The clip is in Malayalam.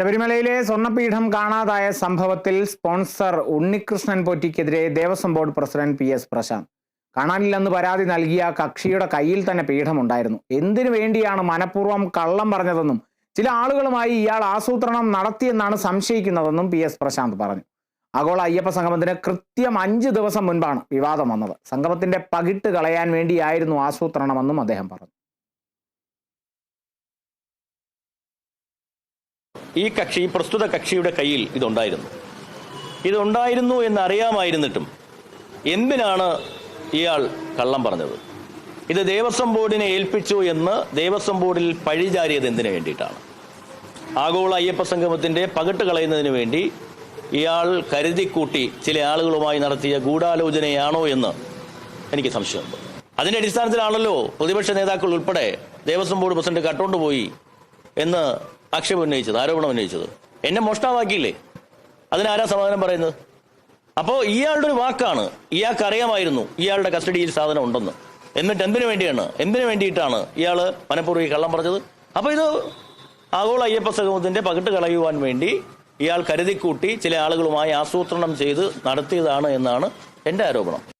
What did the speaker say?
ശബരിമലയിലെ സ്വർണപീഠം കാണാതായ സംഭവത്തിൽ sponsor Unnikrishnan പൊറ്റിക്കെതിരെ Devaswom board president P S Prashanth. കാണാനില്ലെന്ന് പരാതി നൽകിയ കക്ഷിയുടെ കയ്യിൽ തന്നെ പീഠമുണ്ടായിരുന്നു. എന്തിനു വേണ്ടിയാണ് മനഃപൂർവം കള്ളം പറഞ്ഞതെന്നും ചില ആളുകളുമായി ഇയാൾ ആസൂത്രണം നടത്തിയെന്നാണ് സംശയിക്കുന്നതെന്നും പി എസ് പ്രശാന്ത് പറഞ്ഞു. ആഗോള അയ്യപ്പ സംഗമത്തിന് കൃത്യം അഞ്ച് ദിവസം മുൻപാണ് വിവാദം വന്നത്. സംഗമത്തിന്റെ പകിട്ട് കളയാൻ വേണ്ടിയായിരുന്നു ആസൂത്രണമെന്നും അദ്ദേഹം പറഞ്ഞു. ഈ കക്ഷി ഈ പ്രസ്തുത കക്ഷിയുടെ കയ്യിൽ ഇതുണ്ടായിരുന്നു. ഇതുണ്ടായിരുന്നു എന്നറിയാമായിരുന്നിട്ടും എന്തിനാണ് ഇയാൾ കള്ളം പറഞ്ഞത്? ഇത് ദേവസ്വം ബോർഡിനെ ഏൽപ്പിച്ചു എന്ന് ദേവസ്വം ബോർഡിൽ പഴിചാരിയത് എന്തിനു വേണ്ടിയിട്ടാണ്? ആഗോള അയ്യപ്പ സംഗമത്തിന്റെ പകിട്ട് കളയുന്നതിന് വേണ്ടി ഇയാൾ കരുതിക്കൂട്ടി ചില ആളുകളുമായി നടത്തിയ ഗൂഢാലോചനയാണോ എന്ന് എനിക്ക് സംശയമുണ്ട്. അതിന്റെ അടിസ്ഥാനത്തിലാണല്ലോ പ്രതിപക്ഷ നേതാക്കൾ ഉൾപ്പെടെ ദേവസ്വം ബോർഡ് പ്രസിഡന്റ് കട്ടോണ്ട് പോയി എന്ന് ആക്ഷേപം ഉന്നയിച്ചത് ആരോപണം ഉന്നയിച്ചത്. എന്നെ മോഷ്ടാവാക്കിയില്ലേ? അതിനാരാ സമാധാനം പറയുന്നത്? അപ്പോ ഇയാളുടെ ഒരു വാക്കാണ് ഇയാൾക്ക് അറിയാമായിരുന്നു ഇയാളുടെ കസ്റ്റഡിയിൽ സാധനം ഉണ്ടെന്ന്. എന്നിട്ട് എന്തിനു വേണ്ടിയാണ്? എന്തിനു വേണ്ടിയിട്ടാണ് ഇയാൾ മനഃപൂർവം ഈ കള്ളം പറഞ്ഞത്? അപ്പോൾ ഇത് ആഗോള അയ്യപ്പ സംഗമത്തിന്റെ പകിട്ട് കളയുവാൻ വേണ്ടി ഇയാൾ കരുതിക്കൂട്ടി ചില ആളുകളുമായി ആസൂത്രണം ചെയ്ത് നടത്തിയതാണ് എന്നാണ് എന്റെ ആരോപണം.